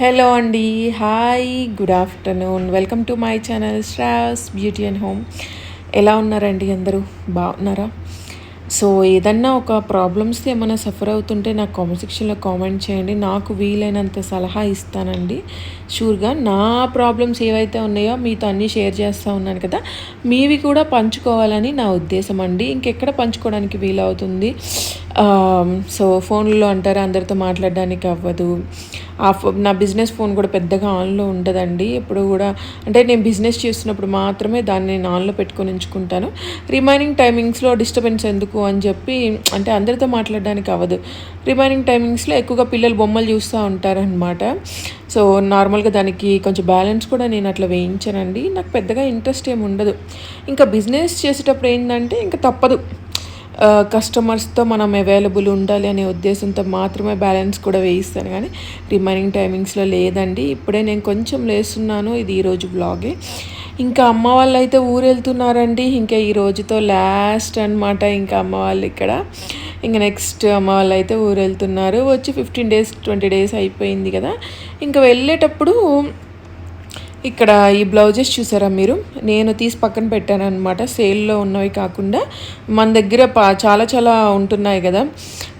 Hello అండి hi good afternoon welcome to my channel శ్రాస్ beauty and home ఎలా ఉన్నారండి అందరూ? బాగున్నారా? సో ఏదన్నా ఒక ప్రాబ్లమ్స్ ఏమైనా సఫర్ అవుతుంటే నాకు కామెంట్ సెక్షన్లో కామెంట్ చేయండి. నాకు వీలైనంత సలహా ఇస్తానండి. షూర్గా నా ప్రాబ్లమ్స్ ఏవైతే ఉన్నాయో మీతో అన్నీ షేర్ చేస్తూ ఉన్నాను కదా మీవి కూడా పంచుకోవాలని నా ఉద్దేశం అండి. ఇంకెక్కడ పంచుకోవడానికి వీలవుతుంది? Um, సో ఫోన్లో అంటారా అందరితో మాట్లాడడానికి అవ్వదు. ఆ ఫో నా బిజినెస్ ఫోన్ కూడా పెద్దగా ఆన్లో ఉండదండి. ఎప్పుడు కూడా అంటే నేను బిజినెస్ చేస్తున్నప్పుడు మాత్రమే దాన్ని నేను ఆన్లో పెట్టుకొని ఉంచుకుంటాను. రిమైనింగ్ టైమింగ్స్లో డిస్టర్బెన్స్ ఎందుకు అని చెప్పి అంటే అందరితో మాట్లాడడానికి అవ్వదు. రిమైనింగ్ టైమింగ్స్లో ఎక్కువగా పిల్లలు బొమ్మలు చూస్తూ ఉంటారనమాట సో నార్మల్గా దానికి కొంచెం బ్యాలెన్స్ కూడా నేను అట్లా వేయించానండి. నాకు పెద్దగా ఇంట్రెస్ట్ ఏమి ఉండదు. ఇంకా బిజినెస్ చేసేటప్పుడు ఏంటంటే ఇంకా తప్పదు. కస్టమర్స్తో మనం అవైలబుల్ ఉండాలి అనే ఉద్దేశంతో మాత్రమే బ్యాలెన్స్ కూడా వేయిస్తాను. కానీ రిమైనింగ్ టైమింగ్స్లో లేదండి. ఇప్పుడే నేను కొంచెం లేస్తున్నాను. ఇది ఈరోజు బ్లాగే ఇంకా అమ్మ వాళ్ళు అయితే ఊరు వెళ్తున్నారండి ఇంకా ఈ రోజుతో లాస్ట్ అనమాట ఇంకా అమ్మ వాళ్ళు ఇక్కడ. ఇంకా నెక్స్ట్ అమ్మ వాళ్ళు అయితే ఊరు వెళ్తున్నారు వచ్చి ఫిఫ్టీన్ డేస్ ట్వంటీ డేస్ అయిపోయింది కదా. ఇంకా వెళ్ళేటప్పుడు ఇక్కడ ఈ బ్లౌజెస్ చూసారా మీరు? నేను తీసి పక్కన పెట్టాను అనమాట సేల్లో ఉన్నవి కాకుండా మన దగ్గర చాలా చాలా ఉంటున్నాయి కదా.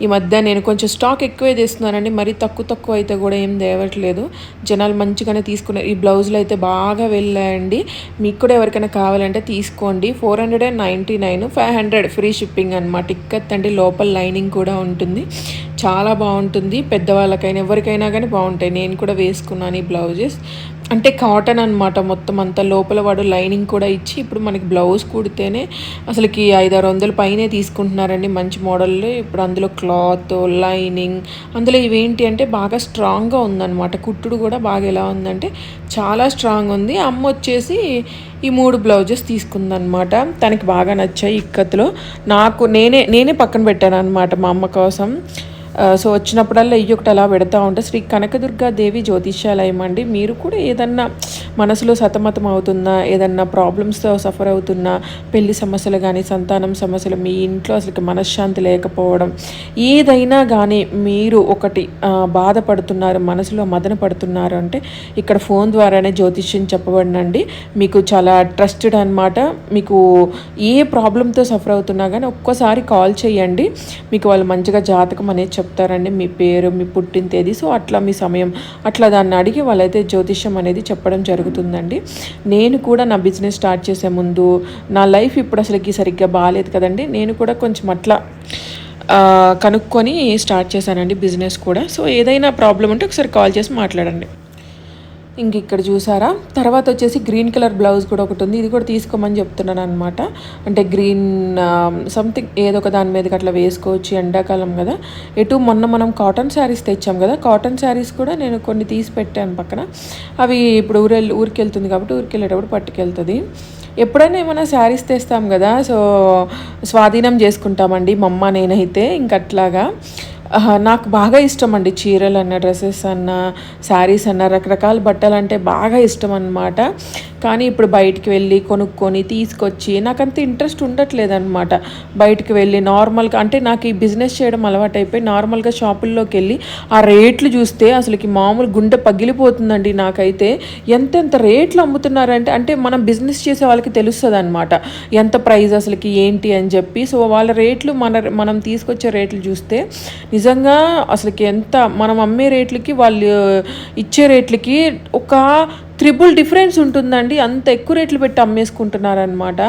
ఈ మధ్య నేను కొంచెం స్టాక్ ఎక్కువే తెస్తున్నానండి. మరీ తక్కువ తక్కువ అయితే కూడా ఏం తేవట్లేదు. జనాలు మంచిగానే తీసుకున్నారు ఈ బ్లౌజులు అయితే బాగా వెళ్ళాయండి. మీకు కూడా ఎవరికైనా కావాలంటే తీసుకోండి. Four hundred and ninety nine five hundred free shipping అనమాట ఇక్కత్ అంటే లోపల లైనింగ్ కూడా ఉంటుంది. చాలా బాగుంటుంది. పెద్దవాళ్ళకైనా ఎవరికైనా కానీ బాగుంటాయి. నేను కూడా వేసుకున్నాను ఈ బ్లౌజెస్. అంటే కాటన్ అనమాట మొత్తం అంతా. లోపల వాడు లైనింగ్ కూడా ఇచ్చి ఇప్పుడు మనకి బ్లౌజ్ కుడితేనే అసలుకి ఐదారు వందల పైనే తీసుకుంటున్నారండి మంచి మోడల్లో. ఇప్పుడు అందులో క్లాత్ లైనింగ్ అందులో ఇవేంటి అంటే బాగా స్ట్రాంగ్గా ఉందన్నమాట. కుట్టుడు కూడా బాగా ఎలా ఉందంటే చాలా స్ట్రాంగ్ ఉంది. అమ్మ వచ్చేసి ఈ మూడు బ్లౌజెస్ తీసుకుందనమాట తనకి బాగా నచ్చాయి ఇక్కత్తులో నాకు నేనే నేనే పక్కన పెట్టాను అనమాట మా అమ్మ కోసం. సో వచ్చినప్పుడల్లా ఇవి ఒకటి అలా పెడతా ఉంటే శ్రీ కనకదుర్గా దేవి జ్యోతిష్యాలయం అండి. మీరు కూడా ఏదన్నా మనసులో సతమతం అవుతున్నా ఏదన్నా ప్రాబ్లమ్స్తో సఫర్ అవుతున్నా పెళ్ళి సమస్యలు కానీ సంతానం సమస్యలు మీ ఇంట్లో అసలు మనశ్శాంతి లేకపోవడం ఏదైనా కానీ మీరు ఒకటి బాధపడుతున్నారు మనసులో మదన పడుతున్నారు అంటే ఇక్కడ ఫోన్ ద్వారానే జ్యోతిష్యం చెప్పబడినండి. మీకు చాలా ట్రస్టెడ్ అనమాట మీకు ఏ ప్రాబ్లంతో సఫర్ అవుతున్నా కానీ ఒక్కసారి కాల్ చేయండి. మీకు వాళ్ళు మంచిగా జాతకం అనేది చెప్తారండి మీ పేరు మీ పుట్టిన తేదీ. సో అట్లా మీ సమయం అట్లా దాన్ని అడిగి వాళ్ళైతే జ్యోతిష్యం అనేది చెప్పడం జరుగుతుందండి. నేను కూడా నా బిజినెస్ స్టార్ట్ చేసే ముందు నా లైఫ్ ఇప్పుడు అసలుకి సరిగ్గా బాగాలేదు కదండి. నేను కూడా కొంచెం అట్లా కనుక్కొని స్టార్ట్ చేశానండి బిజినెస్ కూడా. సో ఏదైనా ప్రాబ్లం ఉంటే ఒకసారి కాల్ చేసి మాట్లాడండి. ఇంక ఇక్కడ చూసారా? తర్వాత వచ్చేసి గ్రీన్ కలర్ బ్లౌజ్ కూడా ఒకటి ఉంది. ఇది కూడా తీసుకోమని చెప్తున్నాను అనమాట అంటే గ్రీన్ సంథింగ్ ఏదో ఒక దాని మీదకి అట్లా వేసుకోవచ్చు ఎండాకాలం కదా. ఎటు మొన్న మనం కాటన్ శారీస్ తెచ్చాం కదా. కాటన్ శారీస్ కూడా నేను కొన్ని తీసి పెట్టాను పక్కన. అవి ఇప్పుడు ఊరె ఊరికి వెళ్తుంది కాబట్టి ఊరికి వెళ్ళేటప్పుడు పట్టుకెళ్తుంది. ఎప్పుడైనా ఏమైనా శారీస్ తెస్తాం కదా. సో స్వాధీనం చేసుకుంటామండి మమ్మ నేనైతే. ఇంకట్లాగా నాకు బాగా ఇష్టం అండి చీరలు అన్న డ్రెస్సెస్ అన్న శారీస్ అన్న రకరకాల బట్టలు అంటే బాగా ఇష్టం అనమాట కానీ ఇప్పుడు బయటికి వెళ్ళి కొనుక్కొని తీసుకొచ్చి నాకు అంత ఇంట్రెస్ట్ ఉండట్లేదనమాట బయటికి వెళ్ళి నార్మల్గా అంటే నాకు ఈ బిజినెస్ చేయడం అలవాటైపోయి నార్మల్గా షాపుల్లోకి వెళ్ళి ఆ రేట్లు చూస్తే అసలుకి మామూలు గుండె పగిలిపోతుందండి నాకైతే. ఎంతెంత రేట్లు అమ్ముతున్నారంటే అంటే మనం బిజినెస్ చేసే వాళ్ళకి తెలుస్తుంది అనమాట ఎంత ప్రైస్ అసలుకి ఏంటి అని చెప్పి. సో వాళ్ళ రేట్లు మన మనం తీసుకొచ్చే రేట్లు చూస్తే నిజంగా అసలుకి ఎంత మనం అమ్మే రేట్లకి వాళ్ళు ఇచ్చే రేట్లకి ఒక త్రిబుల్ డిఫరెన్స్ ఉంటుందండి. అంత ఎక్కువ రేట్లు పెట్టి అమ్మేసుకుంటున్నారనమాట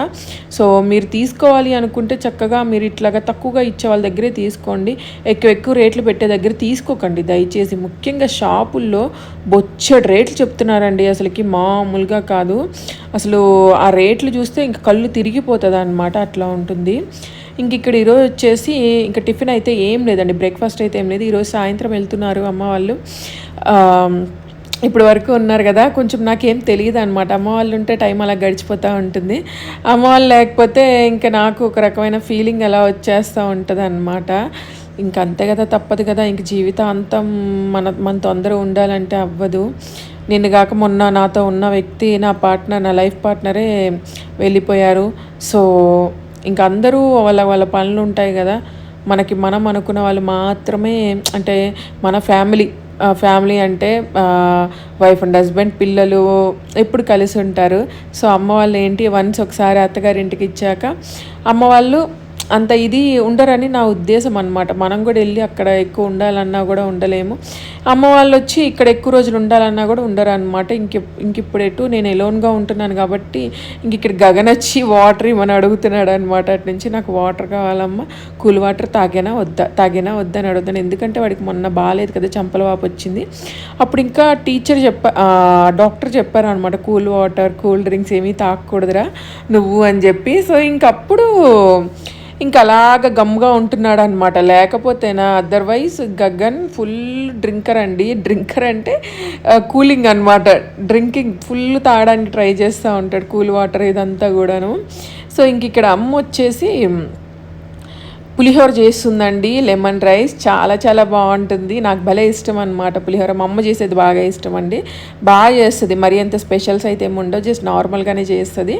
సో మీరు తీసుకోవాలి అనుకుంటే చక్కగా మీరు ఇట్లాగా తక్కువగా ఇచ్చే వాళ్ళ దగ్గరే తీసుకోండి. ఎక్కువ ఎక్కువ రేట్లు పెట్టే దగ్గర తీసుకోకండి. దయచేసి ముఖ్యంగా షాపుల్లో బొచ్చడి రేట్లు చెప్తున్నారండి. అసలుకి మామూలుగా కాదు. అసలు ఆ రేట్లు చూస్తే ఇంకా కళ్ళు తిరిగిపోతుంది అనమాట అట్లా ఉంటుంది. ఇంక ఇక్కడ ఈరోజు వచ్చేసి ఇంకా టిఫిన్ అయితే ఏం లేదండి. బ్రేక్ఫాస్ట్ అయితే ఏం లేదు. ఈరోజు సాయంత్రం వెళ్తున్నారు అమ్మ వాళ్ళు. ఇప్పుడు వరకు ఉన్నారు కదా కొంచెం నాకేం తెలియదు అనమాట అమ్మ వాళ్ళు ఉంటే టైం అలా గడిచిపోతూ ఉంటుంది. అమ్మ వాళ్ళు లేకపోతే ఇంకా నాకు ఒక రకమైన ఫీలింగ్ అలా వచ్చేస్తూ ఉంటుంది అనమాట ఇంకా అంతే కదా తప్పదు కదా. ఇంక జీవితాంతం మన మన తొందర ఉండాలంటే అవ్వదు. నిన్ను కాక మొన్న నాతో ఉన్న వ్యక్తి నా పార్ట్నర్ నా లైఫ్ పార్ట్నరే వెళ్ళిపోయారు. సో ఇంక అందరూ వాళ్ళ వాళ్ళ పనులు ఉంటాయి కదా. మనకి మనం అనుకున్న వాళ్ళు మాత్రమే అంటే మన ఫ్యామిలీ ఫ్యామిలీ అంటే వైఫ్ అండ్ హస్బెండ్ పిల్లలు ఎప్పుడు కలిసి ఉంటారు. సో అమ్మ వాళ్ళు ఏంటి వన్స్ ఒకసారి అత్తగారి ఇంటికి ఇచ్చాక అమ్మ వాళ్ళు అంత ఇది ఉండరని నా ఉద్దేశం అనమాట మనం కూడా వెళ్ళి అక్కడ ఎక్కువ ఉండాలన్నా కూడా ఉండలేము. అమ్మ వాళ్ళు వచ్చి ఇక్కడ ఎక్కువ రోజులు ఉండాలన్నా కూడా ఉండరు అనమాట ఇంక ఇంక ఇప్పుడు ఎటు నేను ఎలోన్గా ఉంటున్నాను కాబట్టి ఇంక ఇక్కడ గగన్ వచ్చి వాటర్ ఇవ్వని అడుగుతున్నాడు అనమాట అటు నుంచి నాకు వాటర్ కావాలమ్మా. కూల్ వాటర్ తాగేనా వద్దా? తాగేనా వద్దని అడుగుతాను ఎందుకంటే వాడికి మొన్న బాగాలేదు కదా చంపల వాపు వచ్చింది. అప్పుడు ఇంకా టీచర్ చెప్ప డాక్టర్ చెప్పారు అనమాట కూల్ వాటర్ కూల్ డ్రింక్స్ ఏమీ తాగకూడదురా నువ్వు అని చెప్పి. సో ఇంకప్పుడు ఇంకా అలాగ గమ్గా ఉంటున్నాడు అనమాట లేకపోతేనా అదర్వైజ్ గగన్ ఫుల్ డ్రింకర్ అండి. డ్రింకర్ అంటే కూలింగ్ అనమాట డ్రింకింగ్ ఫుల్ తాగడానికి ట్రై చేస్తూ ఉంటాడు. కూల్ వాటర్ ఇదంతా కూడాను. సో ఇంక ఇక్కడ అమ్మ వచ్చేసి పులిహోర చేస్తుందండి లెమన్ రైస్ చాలా చాలా బాగుంటుంది. నాకు భలే ఇష్టం అనమాట పులిహోర. మా అమ్మ చేసేది బాగా ఇష్టం అండి. బాగా చేస్తుంది. మరి అంత స్పెషల్స్ అయితే ఏమి ఉండవు. జస్ట్ నార్మల్గానే చేస్తుంది.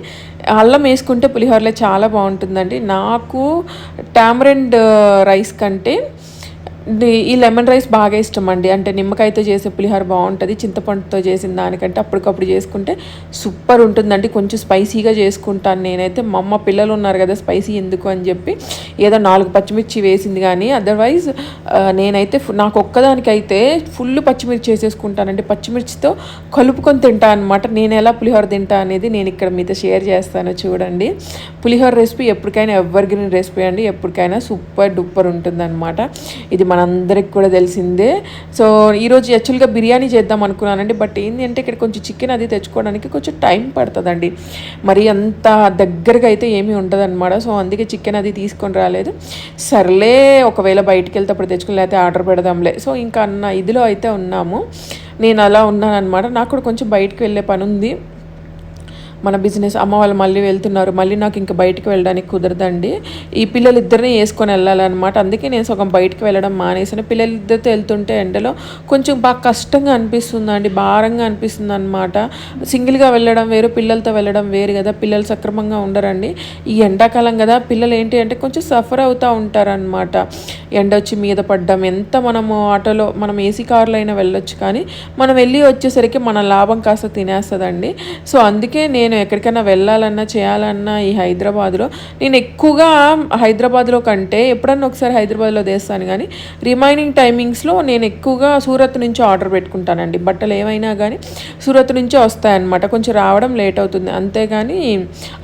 అల్లం వేసుకుంటే పులిహోరలో చాలా బాగుంటుందండి. నాకు టామరెండ్ రైస్ కంటే ఈ లెమన్ రైస్ బాగా ఇష్టం అండి అంటే నిమ్మకాయతో చేసే పులిహోర బాగుంటుంది చింతపండుతో చేసిన దానికంటే అప్పటికప్పుడు చేసుకుంటే సూపర్ ఉంటుందండి. కొంచెం స్పైసీగా చేసుకుంటాను నేనైతే. మా అమ్మ పిల్లలు ఉన్నారు కదా స్పైసీ ఎందుకు అని చెప్పి ఏదో నాలుగు పచ్చిమిర్చి వేసింది కానీ అదర్వైజ్ నేనైతే నాకు ఒక్కదానికైతే ఫుల్ పచ్చిమిర్చి చేసేసుకుంటానండి. పచ్చిమిర్చితో కలుపుకొని తింటాను అనమాట నేను ఎలా పులిహోర తింటా అనేది నేను ఇక్కడ మీతో షేర్ చేస్తాను చూడండి. పులిహోర రెసిపీ ఎప్పటికైనా ఎవరిగ్రీన్ రెసిపీ అండి. ఎప్పటికైనా సూపర్ డూపర్ ఉంటుందన్నమాట. ఇది మన మనందరికి కూడా తెలిసిందే. సో ఈరోజు యాక్చువల్గా బిర్యానీ చేద్దాం అనుకున్నానండి. బట్ ఏంటి అంటే ఇక్కడ కొంచెం చికెన్ అది తెచ్చుకోవడానికి కొంచెం టైం పడుతుందండి. మరి అంత దగ్గరగా అయితే ఏమీ ఉండదన్నమాట. సో అందుకే చికెన్ అది తీసుకొని రాలేదు. సర్లే ఒకవేళ బయటికి వెళ్తే అప్పుడు తెచ్చుకుని లేకపోతే ఆర్డర్ పెడదాంలే. సో ఇంకా అన్న ఇదిలో అయితే ఉన్నాము. నేను అలా ఉన్నాను అనమాట నాకు కూడా కొంచెం బయటకు వెళ్ళే పని ఉంది మన బిజినెస్ అమ్మ వాళ్ళు మళ్ళీ వెళ్తున్నారు. మళ్ళీ నాకు ఇంకా బయటికి వెళ్ళడానికి కుదరదండి. ఈ పిల్లలు ఇద్దరిని వేసుకొని వెళ్ళాలన్నమాట. అందుకే నేను సగం బయటికి వెళ్ళడం మానేసాను పిల్లలు ఇద్దరితో వెళ్తుంటే ఎండలో కొంచెం బాగా కష్టంగా అనిపిస్తుంది అండి భారంగా అనిపిస్తుంది అనమాట సింగిల్గా వెళ్ళడం వేరు పిల్లలతో వెళ్ళడం వేరు కదా. పిల్లలు సక్రమంగా ఉండరండి. ఈ ఎండాకాలం కదా పిల్లలు ఏంటి అంటే కొంచెం సఫర్ అవుతూ ఉంటారనమాట ఎండ వచ్చి మీద పడ్డం ఎంత మనము ఆటోలో మనం ఏసీ కార్లో అయినా వెళ్ళొచ్చు కానీ మనం వెళ్ళి వచ్చేసరికి మన లాభం కాస్త తినేస్తుందండి. సో అందుకే నేను నేను ఎక్కడికైనా వెళ్ళాలన్నా చేయాలన్నా ఈ హైదరాబాద్లో నేను ఎక్కువగా హైదరాబాద్లో కంటే ఎప్పుడన్నా ఒకసారి హైదరాబాద్లో తెస్తాను కానీ రిమైనింగ్ టైమింగ్స్లో నేను ఎక్కువగా సూరత్ నుంచి ఆర్డర్ పెట్టుకుంటానండి. బట్టలు ఏమైనా కానీ సూరత్ నుంచే వస్తాయన్నమాట. కొంచెం రావడం లేట్ అవుతుంది. అంతేగాని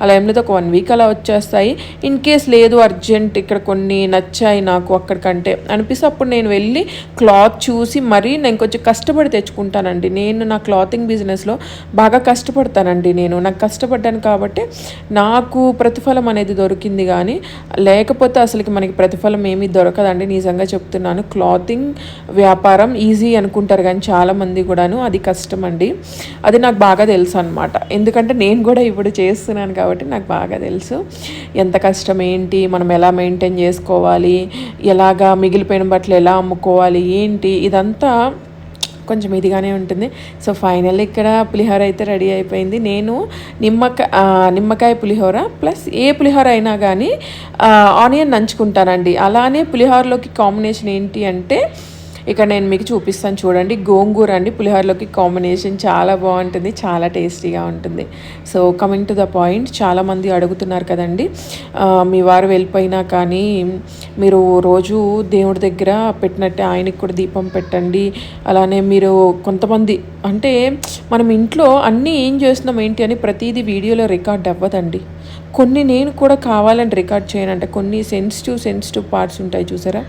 అలా ఏం లేదు. ఒక వన్ వీక్ అలా వచ్చేస్తాయి. ఇన్ కేస్ లేదు అర్జెంట్ ఇక్కడ కొన్ని నచ్చాయి నాకు అక్కడికంటే అనిపిస్తే అప్పుడు నేను వెళ్ళి క్లాత్ చూసి మరీ నేను కొంచెం కష్టపడి తెచ్చుకుంటానండి. నేను నా క్లాతింగ్ బిజినెస్లో బాగా కష్టపడతానండి నేను. నాకు కష్టపడ్డాను కాబట్టి నాకు ప్రతిఫలం అనేది దొరికింది కానీ లేకపోతే అసలుకి మనకి ప్రతిఫలం ఏమీ దొరకదండి. నిజంగా చెప్తున్నాను క్లాతింగ్ వ్యాపారం ఈజీ అనుకుంటారు కానీ చాలామంది కూడాను అది కష్టం అండి అది నాకు బాగా తెలుసు అనమాట ఎందుకంటే నేను కూడా ఇప్పుడు చేస్తున్నాను కాబట్టి నాకు బాగా తెలుసు. ఎంత కష్టం ఏంటి మనం ఎలా మెయింటైన్ చేసుకోవాలి ఎలాగా మిగిలిపోయిన బట్టలు ఎలా అమ్ముకోవాలి ఏంటి ఇదంతా కొంచెం ఇదిగానే ఉంటుంది. సో ఫైనల్ ఇక్కడ పులిహోర అయితే రెడీ అయిపోయింది. నేను నిమ్మకాయ నిమ్మకాయ పులిహోర ప్లస్ ఏ పులిహోర అయినా కానీ ఆనియన్ నంచుకుంటానండి. అలానే పులిహోరలోకి కాంబినేషన్ ఏంటి అంటే ఇక్కడ నేను మీకు చూపిస్తాను చూడండి. గోంగూర అండి. పులిహోరలోకి కాంబినేషన్ చాలా బాగుంటుంది. చాలా టేస్టీగా ఉంటుంది. So coming to the point చాలామంది అడుగుతున్నారు కదండి. మీ వారు వెళ్ళిపోయినా కానీ మీరు రోజు దేవుడి దగ్గర పెట్టినట్టే ఆయనకి కూడా దీపం పెట్టండి. అలానే మీరు కొంతమంది అంటే మనం ఇంట్లో అన్నీ ఏం చేస్తున్నాం ఏంటి అని ప్రతిదీ వీడియోలో రికార్డ్ అవ్వదండి. కొన్ని నేను కూడా కావాలని రికార్డ్ చేయనంటే కొన్ని సెన్సిటివ్ సెన్సిటివ్ పార్ట్స్ ఉంటాయి చూసారా?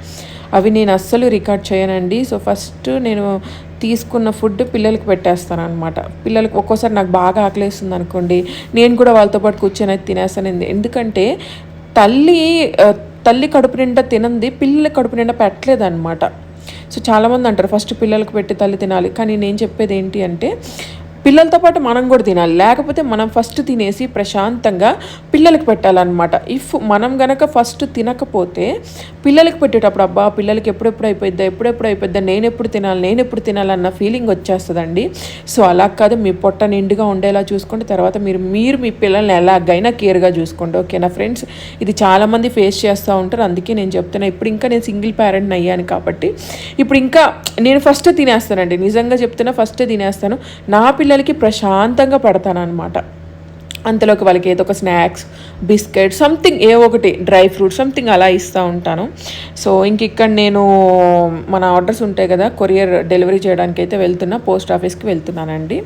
అవి నేను అస్సలు రికార్డ్ చేయనండి. సో ఫస్ట్ నేను తీసుకున్న ఫుడ్ పిల్లలకు పెట్టేస్తాను అనమాట పిల్లలకు ఒక్కోసారి నాకు బాగా ఆకలేస్తుంది అనుకోండి. నేను కూడా వాళ్ళతో పాటు కూర్చొని అయితే తినేస్తాను. ఎందుకంటే తల్లి తల్లి కడుపు నిండా తినంది పిల్లల కడుపు నిండా పెట్టలేదన్నమాట. సో చాలామంది అంటారు ఫస్ట్ పిల్లలకు పెట్టి తల్లి తినాలి. కానీ నేను చెప్పేది ఏంటి అంటే పిల్లలతో పాటు మనం కూడా తినాలి. లేకపోతే మనం ఫస్ట్ తినేసి ప్రశాంతంగా పిల్లలకు పెట్టాలన్నమాట. ఇఫ్ మనం గనక ఫస్ట్ తినకపోతే పిల్లలకు పెట్టేటప్పుడు అబ్బా పిల్లలకి ఎప్పుడెప్పుడు అయిపోద్దా ఎప్పుడెప్పుడు అయిపోద్దా నేను ఎప్పుడు తినాలి నేను ఎప్పుడు తినాలన్న ఫీలింగ్ వచ్చేస్తుందండి. సో అలా కాదు మీ పొట్ట నిండుగా ఉండేలా చూసుకోండి. తర్వాత మీరు మీరు మీ పిల్లల్ని ఎలాగైనా కేర్గా చూసుకోండి. ఓకేనా ఫ్రెండ్స్ ఇది చాలామంది ఫేస్ చేస్తూ ఉంటారు. అందుకే నేను చెప్తున్నా ఇప్పుడు ఇంకా నేను సింగిల్ పేరెంట్ని అయ్యాను కాబట్టి. ఇప్పుడు ఇంకా నేను ఫస్ట్ తినేస్తానండి. నిజంగా చెప్తున్నా ఫస్ట్ తినేస్తాను. నా పిల్లలకి ప్రశాంతంగా పడతానమాట అంతలోకి వాళ్ళకి ఏదో ఒక స్నాక్స్ బిస్కెట్ సంథింగ్ ఏ ఒకటి డ్రై ఫ్రూట్ సంథింగ్ అలా ఇస్తూ ఉంటాను. సో ఇంక ఇక్కడ నేను మన ఆర్డర్స్ ఉంటాయి కదా కొరియర్ డెలివరీ చేయడానికి అయితే వెళ్తున్నా పోస్ట్ ఆఫీస్కి వెళ్తున్నానండి.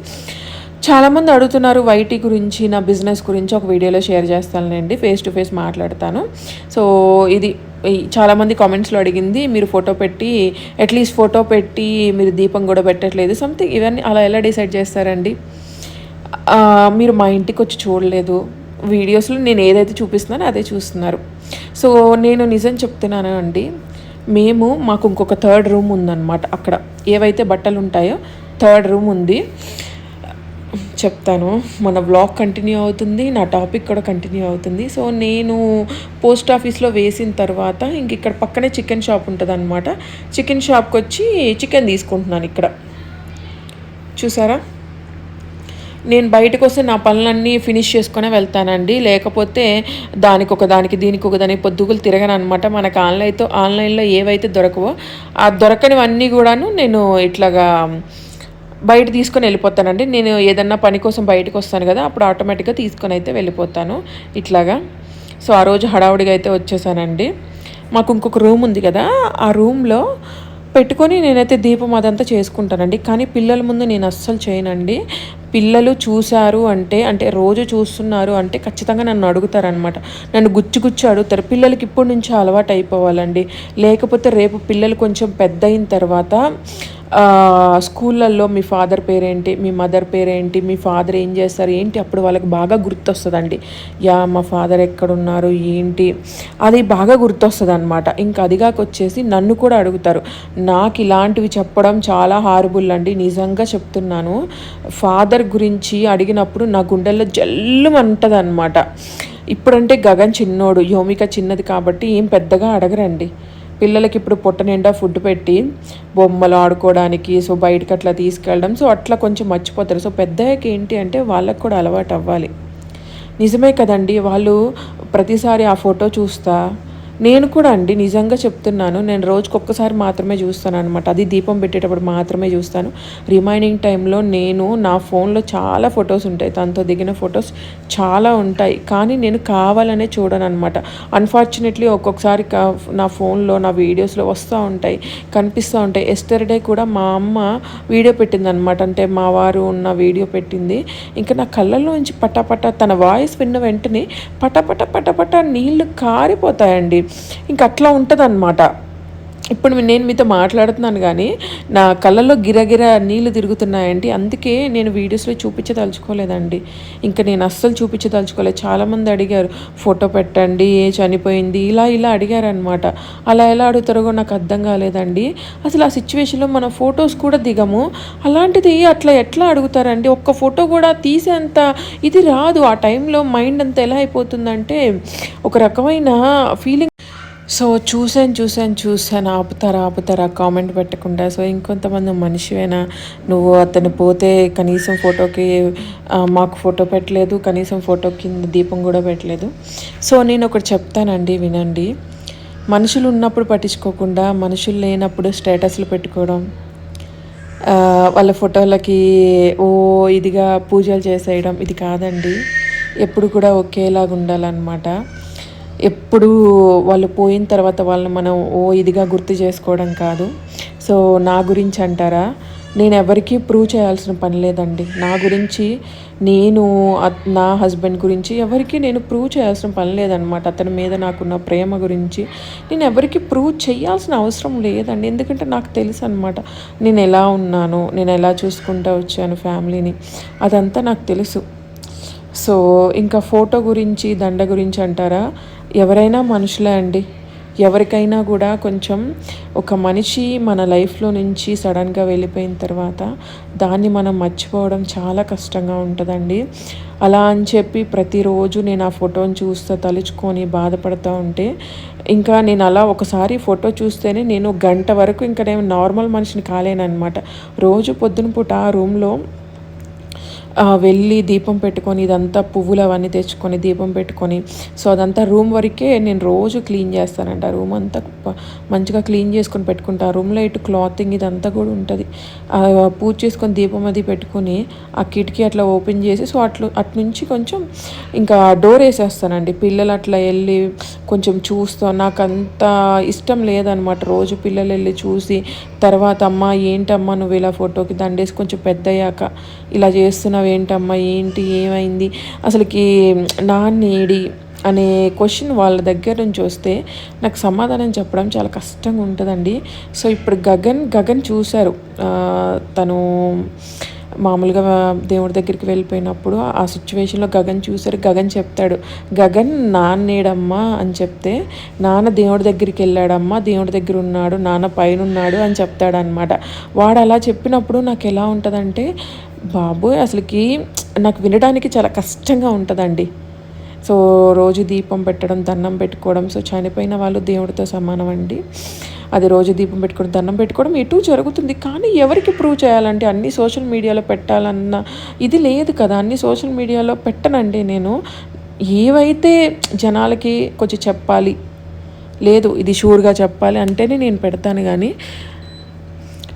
చాలామంది అడుగుతున్నారు వైటీ గురించి నా బిజినెస్ గురించి ఒక వీడియోలో షేర్ చేస్తానండి ఫేస్ టు ఫేస్ మాట్లాడతాను. సో ఇది చాలామంది కామెంట్స్లో అడిగింది మీరు ఫోటో పెట్టి అట్లీస్ట్ ఫోటో పెట్టి మీరు దీపం కూడా పెట్టట్లేదు సంథింగ్ ఇవన్నీ అలా ఎలా డిసైడ్ చేస్తారండి? మీరు మా ఇంటికి వచ్చి చూడలేదు వీడియోస్లో నేను ఏదైతే చూపిస్తున్నానో అదే చూస్తున్నారు. సో నేను నిజం చెప్తున్నాను అండి మేము మాకు ఇంకొక థర్డ్ రూమ్ ఉందన్నమాట అక్కడ. ఏవైతే బట్టలు ఉంటాయో థర్డ్ రూమ్ ఉంది. చెప్తాను. మన బ్లాగ్ కంటిన్యూ అవుతుంది నా టాపిక్ కూడా కంటిన్యూ అవుతుంది. సో నేను పోస్ట్ ఆఫీస్లో వేసిన తర్వాత ఇంక ఇక్కడ పక్కనే చికెన్ షాప్ ఉంటుంది అనమాట చికెన్ షాప్కి వచ్చి చికెన్ తీసుకుంటున్నాను ఇక్కడ. చూసారా? నేను బయటకు వస్తే నా పనులన్నీ ఫినిష్ చేసుకునే వెళ్తానండి. లేకపోతే దానికి ఒక దానికి దీనికి ఒక దానికి పొద్దుగులు తిరగను అనమాట మనకు ఆన్లైన్తో ఆన్లైన్లో ఏవైతే దొరకవో ఆ దొరకనివన్నీ కూడాను నేను ఇట్లాగా బయట తీసుకొని వెళ్ళిపోతానండి. నేను ఏదన్నా పని కోసం బయటకు వస్తాను కదా అప్పుడు ఆటోమేటిక్గా తీసుకొని అయితే వెళ్ళిపోతాను. ఇట్లాగా. సో ఆ రోజు హడావుడిగా అయితే వచ్చేసానండి. మాకు ఇంకొక రూమ్ ఉంది కదా ఆ రూమ్లో పెట్టుకొని నేనైతే దీపం అదంతా చేసుకుంటానండి. కానీ పిల్లల ముందు నేను అస్సలు చేయనండి. పిల్లలు చూశారు అంటే అంటే రోజు చూస్తున్నారు అంటే ఖచ్చితంగా నన్ను అడుగుతారనమాట నన్ను గుచ్చి గుచ్చి అడుగుతారు. పిల్లలకి ఇప్పటి నుంచి అలవాటు అయిపోవాలండి. లేకపోతే రేపు పిల్లలు కొంచెం పెద్ద అయిన తర్వాత స్కూళ్ళల్లో మీ ఫాదర్ పేరేంటి మీ మదర్ పేరేంటి మీ ఫాదర్ ఏం చేస్తారు ఏంటి అప్పుడు వాళ్ళకి బాగా గుర్తొస్తుందండి. యా మా ఫాదర్ ఎక్కడున్నారు ఏంటి? అది బాగా గుర్తొస్తుంది అనమాట ఇంకా అదిగాకొచ్చేసి నన్ను కూడా అడుగుతారు. నాకు ఇలాంటివి చెప్పడం చాలా హారబుల్ అండి. నిజంగా చెప్తున్నాను. ఫాదర్ గురించి అడిగినప్పుడు నా గుండెల్లో జల్లు అంటది అనమాట ఇప్పుడంటే గగన్ చిన్నోడు యోమిక చిన్నది కాబట్టి ఏం పెద్దగా అడగరండి. పిల్లలకి ఇప్పుడు పొట్ట నిండా ఫుడ్ పెట్టి బొమ్మలు ఆడుకోవడానికి సో బయటకు అట్లా తీసుకెళ్ళడం సో అట్లా కొంచెం మర్చిపోతారు. సో పెద్దయ్యాక ఏంటి అంటే వాళ్ళకు కూడా అలవాటు అవ్వాలి. నిజమే కదండి వాళ్ళు ప్రతిసారి ఆ ఫోటో చూస్తా నేను కూడా అండి నిజంగా చెప్తున్నాను. నేను రోజుకి ఒక్కసారి మాత్రమే చూస్తాను అనమాట అది దీపం పెట్టేటప్పుడు మాత్రమే చూస్తాను. రిమైనింగ్ టైంలో నేను నా ఫోన్లో చాలా ఫొటోస్ ఉంటాయి. తనతో దిగిన ఫొటోస్ చాలా ఉంటాయి. కానీ నేను కావాలనే చూడను అనమాట అన్ఫార్చునేట్లీ ఒక్కొక్కసారి నా ఫోన్లో నా వీడియోస్లో వస్తూ ఉంటాయి కనిపిస్తూ ఉంటాయి. ఎస్టర్డే కూడా మా అమ్మ వీడియో పెట్టింది అనమాట అంటే మా వారు ఉన్న వీడియో పెట్టింది. ఇంకా నా కళ్ళల్లోంచి పటపట తన వాయిస్ విన్న వెంటనే పటపట పటపట నీళ్ళు కారిపోతాయండి. ఇంక అట్లా ఉంటుంది ఇప్పుడు నేను మీతో మాట్లాడుతున్నాను కానీ నా కళ్ళలో గిరగిర నీళ్ళు తిరుగుతున్నాయండి. అందుకే నేను వీడియోస్లో చూపించదలుచుకోలేదండి. ఇంకా నేను అస్సలు చూపించదలుచుకోలేదు. చాలామంది అడిగారు ఫోటో పెట్టండి ఏ చనిపోయింది? ఇలా ఇలా అడిగారు అనమాట అలా ఎలా అడుగుతారో నాకు అర్థం కాలేదండి. అసలు ఆ సిచ్యువేషన్లో మన ఫొటోస్ కూడా దిగము. అలాంటిది అట్లా ఎట్లా అడుగుతారండి? ఒక్క ఫోటో కూడా తీసేంత ఇది రాదు. ఆ టైంలో మైండ్ అంతా ఎలా అయిపోతుందంటే ఒక రకమైన ఫీలింగ్ సో చూసాను చూసాను చూసాను ఆపుతారా ఆపుతారా కామెంట్ పెట్టకుండా. సో ఇంకొంతమంది మనిషివేనా? నువ్వు అతను పోతే కనీసం ఫోటోకి మాకు ఫోటో పెట్టలేదు. కనీసం ఫోటో కింద దీపం కూడా పెట్టలేదు. సో నేను ఒకటి చెప్తానండి వినండి. మనుషులు ఉన్నప్పుడు పట్టించుకోకుండా మనుషులు లేనప్పుడు స్టేటస్లు పెట్టుకోవడం వాళ్ళ ఫోటోలకి ఓ ఇదిగా పూజలు చేసేయడం ఇది కాదండి. ఎప్పుడు కూడా ఒకేలాగా ఉండాలన్నమాట ఎప్పుడు వాళ్ళు పోయిన తర్వాత వాళ్ళని మనం ఓ ఇదిగా గుర్తు చేసుకోవడం కాదు. సో నా గురించి అంటారా? నేను ఎవరికీ ప్రూవ్ చేయాల్సిన పని లేదండి. నా గురించి నేను నా హస్బెండ్ గురించి ఎవరికి నేను ప్రూవ్ చేయాల్సిన పని లేదనమాట అతని మీద నాకున్న ప్రేమ గురించి నేను ఎవరికి ప్రూవ్ చేయాల్సిన అవసరం లేదండి. ఎందుకంటే నాకు తెలుసు అనమాట నేను ఎలా ఉన్నాను నేను ఎలా చూసుకుంటూ వచ్చాను ఫ్యామిలీని. అదంతా నాకు తెలుసు. సో ఇంకా ఫోటో గురించి దండ గురించి అంటారా? ఎవరైనా మనుషులే అండి. ఎవరికైనా కూడా కొంచెం ఒక మనిషి మన లైఫ్లో నుంచి సడన్గా వెళ్ళిపోయిన తర్వాత దాన్ని మనం మర్చిపోవడం చాలా కష్టంగా ఉంటుందండి. అలా అని చెప్పి ప్రతిరోజు నేను ఆ ఫోటోని చూస్తూ తలుచుకొని బాధపడుతూ ఉంటే ఇంకా నేను అలా ఒకసారి ఫోటో చూస్తేనే నేను గంట వరకు ఇంకా నేను నార్మల్ మనిషిని కాలేనమాట రోజు పొద్దున పూట ఆ రూమ్లో వెళ్ళి దీపం పెట్టుకొని ఇదంతా పువ్వులు అవన్నీ తెచ్చుకొని దీపం పెట్టుకొని. సో అదంతా రూమ్ వరకే నేను రోజు క్లీన్ చేస్తానంట. రూమ్ అంతా మంచిగా క్లీన్ చేసుకొని పెట్టుకుంటా. రూమ్లో ఇటు క్లాతింగ్ ఇదంతా కూడా ఉంటుంది. పూజ చేసుకొని దీపం అది పెట్టుకొని ఆ కిటికీ అట్లా ఓపెన్ చేసి సో అట్లు అటు నుంచి కొంచెం ఇంకా డోర్ వేసేస్తానండి. పిల్లలు అట్లా వెళ్ళి కొంచెం చూస్తాం. నాకు అంత ఇష్టం లేదనమాట రోజు పిల్లలు వెళ్ళి చూసి తర్వాత అమ్మ ఏంటమ్మా నువ్వు ఇలా ఫోటోకి దండేసి కొంచెం పెద్ద అయ్యాక ఇలా చేస్తున్నా ఏంటమ్మా ఏంటి ఏమైంది? అసలుకి నాన్నేడి అనే క్వశ్చన్ వాళ్ళ దగ్గర నుంచి వస్తే నాకు సమాధానం చెప్పడం చాలా కష్టంగా ఉంటుందండి. సో ఇప్పుడు గగన్ గగన్ చూశారు. తను మామూలుగా దేవుడి దగ్గరికి వెళ్ళిపోయినప్పుడు ఆ సిచ్యువేషన్లో గగన్ చూసారు గగన్ చెప్తాడు గగన్ నాన్నేడమ్మా అని చెప్తే నాన్న దేవుడి దగ్గరికి వెళ్ళాడమ్మా దేవుడి దగ్గర ఉన్నాడు నాన్న పైన ఉన్నాడు అని చెప్తాడనమాట వాడు అలా చెప్పినప్పుడు నాకు ఎలా ఉంటుందంటే బాబోయ్ అసలుకి నాకు వినడానికి చాలా కష్టంగా ఉంటుందండి. సో రోజు దీపం పెట్టడం దండం పెట్టుకోవడం సో చనిపోయిన వాళ్ళు దేవుడితో సమానం అండి అది రోజు దీపం పెట్టుకోవడం దండం పెట్టుకోవడం ఎటు జరుగుతుంది. కానీ ఎవరికి ప్రూవ్ చేయాలంటే అన్ని సోషల్ మీడియాలో పెట్టాలన్న ఇది లేదు కదా. అన్ని సోషల్ మీడియాలో పెట్టనండి నేను. ఏవైతే జనాలకి కొంచెం చెప్పాలి లేదు ఇది షూర్గా చెప్పాలి అంటేనే నేను పెడతాను కానీ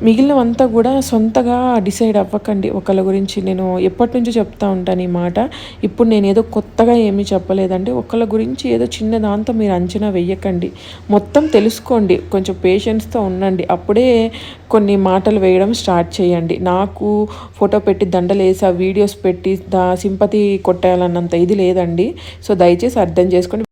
మిగిలినవంతా కూడా సొంతగా డిసైడ్ అవ్వకండి. ఒకళ్ళ గురించి నేను ఎప్పటి నుంచో చెప్తా ఉంటాను ఈ మాట. ఇప్పుడు నేను ఏదో కొత్తగా ఏమీ చెప్పలేదండి. ఒకళ్ళ గురించి ఏదో చిన్న దాంతో మీరు అంచనా వెయ్యకండి మొత్తం తెలుసుకోండి. కొంచెం పేషెన్స్తో ఉండండి. అప్పుడే కొన్ని మాటలు వేయడం స్టార్ట్ చేయండి. నాకు ఫోటో పెట్టి దండలేసా ఆ వీడియోస్ పెట్టి దా సింపతి కొట్టాలన్నంత ఇది లేదండి. సో దయచేసి అర్థం చేసుకోండి.